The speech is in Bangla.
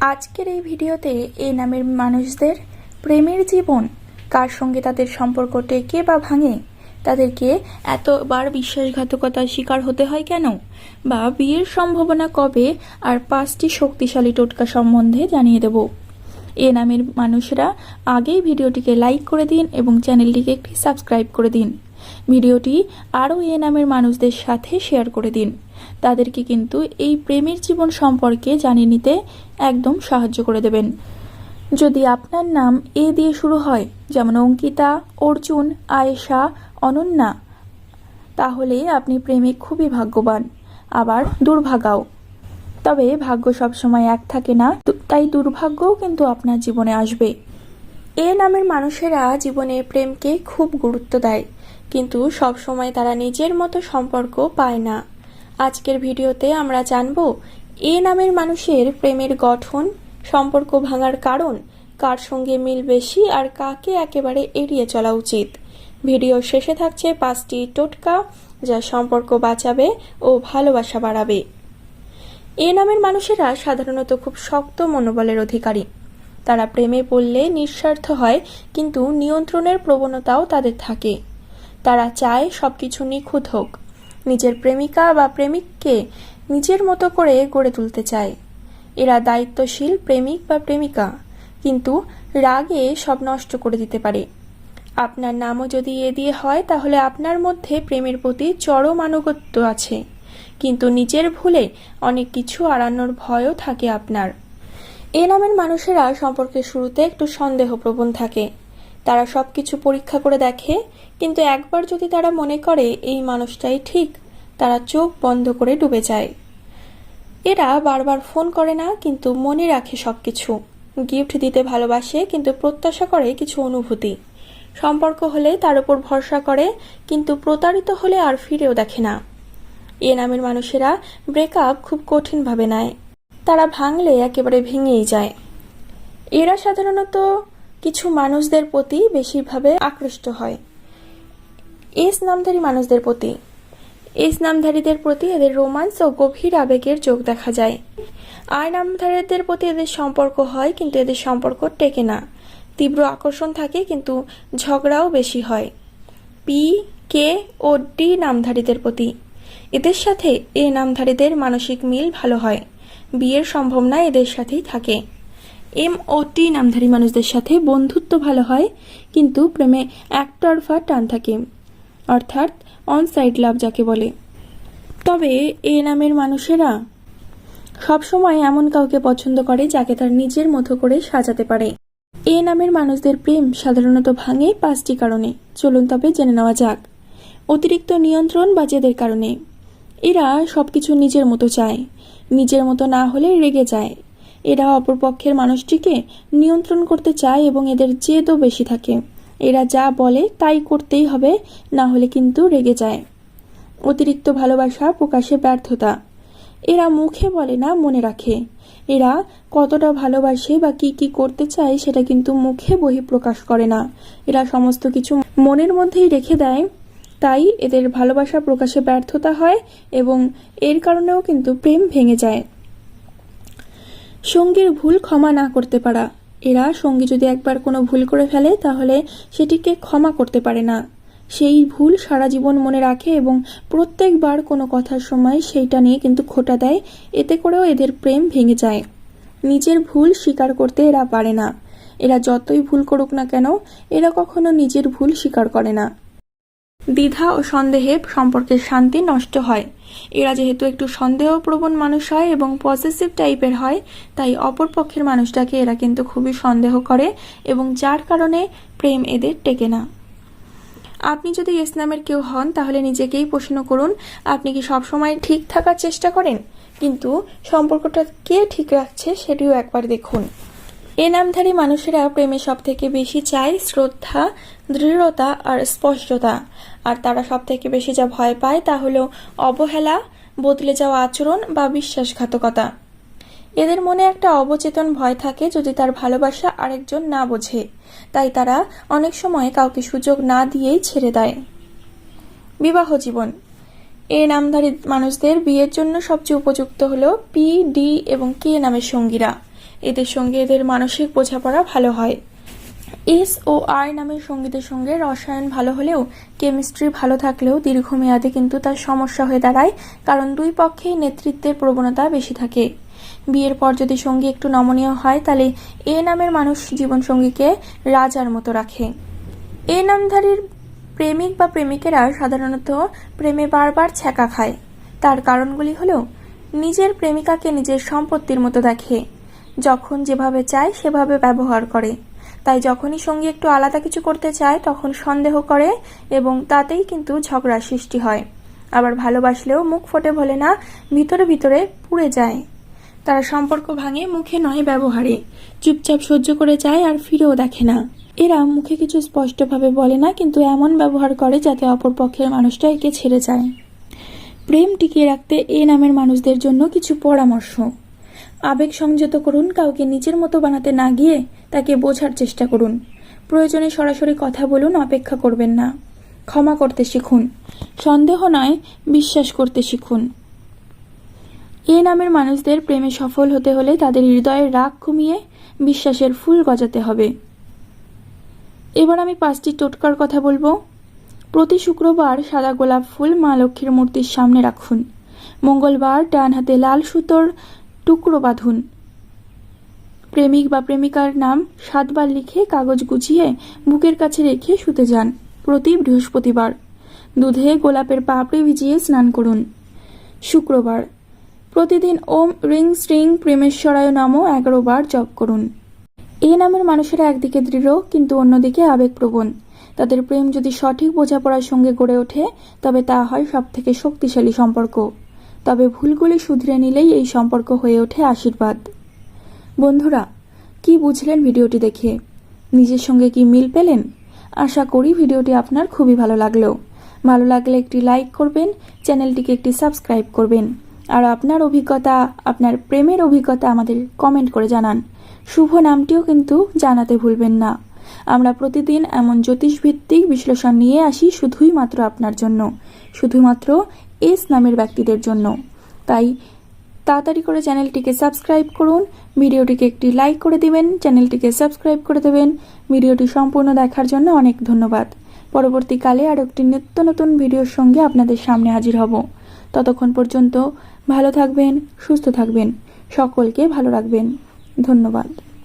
আজকের এই ভিডিওতে এই নামের মানুষদের প্রেমের জীবন, কার সঙ্গে তাদের সম্পর্ক টেকে বা ভাঙে, তাদেরকে এতবার বিশ্বাসঘাতকতার শিকার হতে হয় কেন? বা বিয়ের সম্ভাবনা কবে? আর পাঁচটি শক্তিশালী টোটকা সম্বন্ধে জানিয়ে দেব। এ নামের মানুষরা আগেই ভিডিওটিকে লাইক করে দিন এবং চ্যানেলটিকে একটি সাবস্ক্রাইব করে দিন। ভিডিওটি আরও এ নামের মানুষদের সাথে শেয়ার করে দিন। তাদেরকে কিন্তু এই প্রেমের জীবন সম্পর্কে জানিয়ে নিতে একদম সাহায্য করে দেবেন। যদি আপনার নাম এ দিয়ে শুরু হয়, যেমন অঙ্কিতা, অর্জুন, আয়েশা, অনন্যা, তাহলে আপনি প্রেমে খুবই ভাগ্যবান, আবার দুর্ভাগাও তবে ভাগ্য সবসময় এক থাকে না তাই দুর্ভাগ্যও কিন্তু আপনার জীবনে আসবে। এ নামের মানুষেরা জীবনে প্রেমকে খুব গুরুত্ব দেয়। কিন্তু সব সময় তারা নিজের মতো সম্পর্ক পায় না। আজকের ভিডিওতে আমরা জানব, এ নামের মানুষের প্রেমের গঠন, সম্পর্ক ভাঙার কারণ, কার সঙ্গে মিল বেশি আর কাকে একেবারে এড়িয়ে চলা উচিত। ভিডিও শেষে থাকছে পাঁচটি টোটকা যা সম্পর্ক বাঁচাবে ও ভালোবাসা বাড়াবে। এ নামের মানুষেরা সাধারণত খুব শক্ত মনোবলের অধিকারী। তারা প্রেমে পড়লে নিঃস্বার্থ হয়, কিন্তু নিয়ন্ত্রণের প্রবণতাও তাদের থাকে। তারা চায় সবকিছু নিখুঁত হোক। নিজের প্রেমিকা বা প্রেমিককে নিজের মতো করে গড়ে তুলতে চায়। এরা দায়িত্বশীল প্রেমিক বা প্রেমিকা, কিন্তু রাগে সব নষ্ট করে দিতে পারে। আপনার নামও যদি এ দিয়ে হয়, তাহলে আপনার মধ্যে প্রেমের প্রতি চরম আনুগত্য আছে। কিন্তু নিজের ভুলে অনেক কিছু আড়ানোর ভয়ও থাকে আপনার। এ নামের মানুষেরা সম্পর্কের শুরুতে একটু সন্দেহপ্রবণ থাকে। তারা সবকিছু পরীক্ষা করে দেখে, কিন্তু একবার যদি তারা মনে করে এই মানুষটাই ঠিক, তারা চোখ বন্ধ করে ডুবে যায়। এরা বারবার ফোন করে না, কিন্তু মনে রাখে সবকিছু। গিফট দিতে ভালোবাসে, কিন্তু প্রত্যাশা করে কিছু অনুভূতি। সম্পর্ক হলে তার উপর ভরসা করে, কিন্তু প্রতারিত হলে আর ফিরেও দেখে না। এ নামের মানুষেরা ব্রেকআপ খুব কঠিনভাবে নেয়। তারা ভাঙলে একেবারে ভেঙেই যায়। এরা সাধারণত কিছু মানুষদের প্রতি বেশিরভাবে আকৃষ্ট হয়। এস নামধারী মানুষদের প্রতি। এস নামধারীদের প্রতি এদের রোমান্স ও গভীর আবেগের যোগ দেখা যায়। আর নামধারীদের প্রতি এদের সম্পর্ক হয়, কিন্তু এদের সম্পর্ক টেকে না। তীব্র আকর্ষণ থাকে, কিন্তু ঝগড়াও বেশি হয়। পি, কে ও ডি নামধারীদের প্রতি। এদের সাথে এ নামধারীদের মানসিক মিল ভালো হয়। বিয়ের সম্ভাবনা এদের সাথেই থাকে। এম ও টি নামধারী মানুষদের সাথে বন্ধুত্ব ভালো হয়, কিন্তু প্রেমে একতরফা টান থাকে। অর্থাৎ অন সাইড লাভ যাকে বলে। তবে এ নামের মানুষেরা সবসময় এমন কাউকে পছন্দ করে যাকে তার নিজের মতো করে সাজাতে পারে। এ নামের মানুষদের প্রেম সাধারণত ভাঙে পাঁচটি কারণে। চলুন তবে জেনে নেওয়া যাক। অতিরিক্ত নিয়ন্ত্রণ বা জেদের কারণে। এরা সবকিছু নিজের মতো চায়। নিজের মতো না হলে রেগে যায়। এরা অপরপক্ষের মানুষটিকে নিয়ন্ত্রণ করতে চায় এবং এদের জেদও বেশি থাকে। এরা যা বলে তাই করতেই হবে, না হলে কিন্তু রেগে যায়। অতিরিক্ত ভালোবাসা প্রকাশে ব্যর্থতা। এরা মুখে বলে না, মনে রাখে। এরা কতটা ভালোবাসে বা কি কি করতে চায় সেটা কিন্তু মুখে বহি প্রকাশ করে না। এরা সমস্ত কিছু মনের মধ্যেই রেখে দেয়। তাই এদের ভালোবাসা প্রকাশে ব্যর্থতা হয় এবং এর কারণেও কিন্তু প্রেম ভেঙে যায়। সঙ্গীর ভুল ক্ষমা না করতে পারা। এরা সঙ্গী যদি একবার কোনো ভুল করে ফেলে, তাহলে সেটিকে ক্ষমা করতে পারে না। সেই ভুল সারা জীবন মনে রাখে এবং প্রত্যেকবার কোনো কথার সময় সেইটা নিয়ে কিন্তু খোটা দেয়। এতে করেও এদের প্রেম ভেঙে যায়। নিজের ভুল স্বীকার করতে এরা পারে না। এরা যতই ভুল করুক না কেন, এরা কখনো নিজের ভুল স্বীকার করে না। দ্বিধা ও সন্দেহে সম্পর্কের শান্তি নষ্ট হয়। এরা যেহেতু একটু সন্দেহপ্রবণ মানুষ হয় এবং পজিটিভ টাইপের হয়, তাই অপর পক্ষের মানুষটাকে এরা কিন্তু খুবই সন্দেহ করে এবং যার কারণে প্রেম এদের টেকে না। আপনি যদি ইসলামের কেউ হন, তাহলে নিজেকেই প্রশ্ন করুন, আপনি কি সবসময় ঠিক থাকার চেষ্টা করেন? কিন্তু সম্পর্কটা কে ঠিক রাখছে সেটিও একবার দেখুন। এ নামধারী মানুষেরা প্রেমে সব থেকে বেশি চায় শ্রদ্ধা, দৃঢ়তা আর স্পষ্টতা। আর তারা সব থেকে বেশি যা ভয় পায় তা হলো অবহেলা, বদলে যাওয়া আচরণ বা বিশ্বাসঘাতকতা। এদের মনে একটা অবচেতন ভয় থাকে যদি তার ভালোবাসা আরেকজন না বোঝে। তাই তারা অনেক সময় কাউকে সুযোগ না দিয়েই ছেড়ে দেয়। বিবাহ জীবন। এ নামধারী মানুষদের বিয়ের জন্য সবচেয়ে উপযুক্ত হল পি, ডি এবং কে নামের সঙ্গীরা। এদের সঙ্গে এদের মানসিক বোঝাপড়া ভালো হয়। এস ও আর নামের সঙ্গীতের সঙ্গে রসায়ন ভালো হলেও কেমিস্ট্রি ভালো থাকলেও দীর্ঘমেয়াদে কিন্তু তার সমস্যা হয়ে দাঁড়ায়, কারণ দুই পক্ষেই নেতৃত্বের প্রবণতা বেশি থাকে। বিয়ের পর যদি সঙ্গী একটু নমনীয় হয়, তাহলে এ নামের মানুষ জীবনসঙ্গীকে রাজার মতো রাখে। এ নামধারীর প্রেমিক বা প্রেমিকেরা সাধারণত প্রেমে বারবার ছ্যাঁকা খায়। তার কারণগুলি হল, নিজের প্রেমিকাকে নিজের সম্পত্তির মতো দেখে, যখন যেভাবে চায় সেভাবে ব্যবহার করে। তাই যখনই সঙ্গী একটু আলাদা কিছু করতে চায়, তখন সন্দেহ করে এবং তাতেই কিন্তু ঝগড়ার সৃষ্টি হয়। আবার ভালোবাসলেও মুখ ফোটে বলে না, ভিতরে ভিতরে পুড়ে যায়। তারা সম্পর্ক ভাঙে, মুখে নয় ব্যবহারে। চুপচাপ সহ্য করে যায় আর ফিরেও দেখে না। এরা মুখে কিছু স্পষ্টভাবে বলে না, কিন্তু এমন ব্যবহার করে যাতে অপর পক্ষের মানুষটা একে ছেড়ে যায়। প্রেম টিকিয়ে রাখতে এ নামের মানুষদের জন্য কিছু পরামর্শ। আবেগ সংযত করুন, কাউকে নিজের মতো বানাতে না গিয়ে তাকে বোঝার চেষ্টা করুন। প্রয়োজনে সরাসরি কথা বলুন, অপেক্ষা করবেন না। ক্ষমা করতে শিখুন। সন্দেহ নয়, বিশ্বাস করতে শিখুন। এ নামের মানুষদের প্রেমে সফল হতে হলে তাদের হৃদয়ের রাগ কমিয়ে বিশ্বাসের ফুল গজাতে হবে। এবার আমি পাঁচটি টোটকার কথা বলব। প্রতি শুক্রবার সাদা গোলাপ ফুল মা লক্ষ্মীর মূর্তির সামনে রাখুন। মঙ্গলবার ডান হাতে লাল সুতোর টুকরো বাঁধুন। প্রেমিক বা প্রেমিকার নাম সাতবার লিখে কাগজ গুছিয়ে বুকের কাছে রেখে শুতে যান প্রতি বৃহস্পতিবার। দুধে গোলাপের পাপড়ি ভিজিয়ে স্নান করুন। শুক্রবার। প্রতিদিন ওম রিং শ্রিং প্রেমেশ্বরায় নামও এগারো বার জপ করুন। এ নামের মানুষেরা একদিকে দৃঢ় কিন্তু অন্যদিকে আবেগপ্রবণ। তাদের প্রেম যদি সঠিক বোঝাপড়ার সঙ্গে গড়ে ওঠে, তবে তা হয় সব থেকে শক্তিশালী সম্পর্ক। তবে ভুলগুলি শুধরে নিলেই এই সম্পর্ক হয়ে ওঠে আশীর্বাদ। বন্ধুরা, কি বুঝলেন ভিডিওটি দেখে? নিজের সঙ্গে কি মিল পেলেন? আশা করি ভিডিওটি আপনার খুবই ভালো লাগল। ভালো লাগলে একটি লাইক করবেন, চ্যানেলটিকে একটি সাবস্ক্রাইব করবেন, আর আপনার অভিজ্ঞতা, আপনার প্রেমের অভিজ্ঞতা আমাদের কমেন্ট করে জানান। শুভ নামটিও কিন্তু জানাতে ভুলবেন না। আমরা প্রতিদিন এমন জ্যোতিষভিত্তিক বিশ্লেষণ নিয়ে আসি শুধুই মাত্র আপনার জন্য। শুধুমাত্র এস নামের ব্যক্তিদের জন্য। তাই তাড়াতাড়ি করে চ্যানেলটিকে সাবস্ক্রাইব করুন, ভিডিওটিকে একটি লাইক করে দিবেন, চ্যানেলটিকে সাবস্ক্রাইব করে দেবেন। ভিডিওটি সম্পূর্ণ দেখার জন্য অনেক ধন্যবাদ। পরবর্তীকালে আর একটি নিত্য নতুন ভিডিওর সঙ্গে আপনাদের সামনে হাজির হব। ততক্ষণ পর্যন্ত ভালো থাকবেন, সুস্থ থাকবেন। সকলকে ভালো রাখবেন। ধন্যবাদ।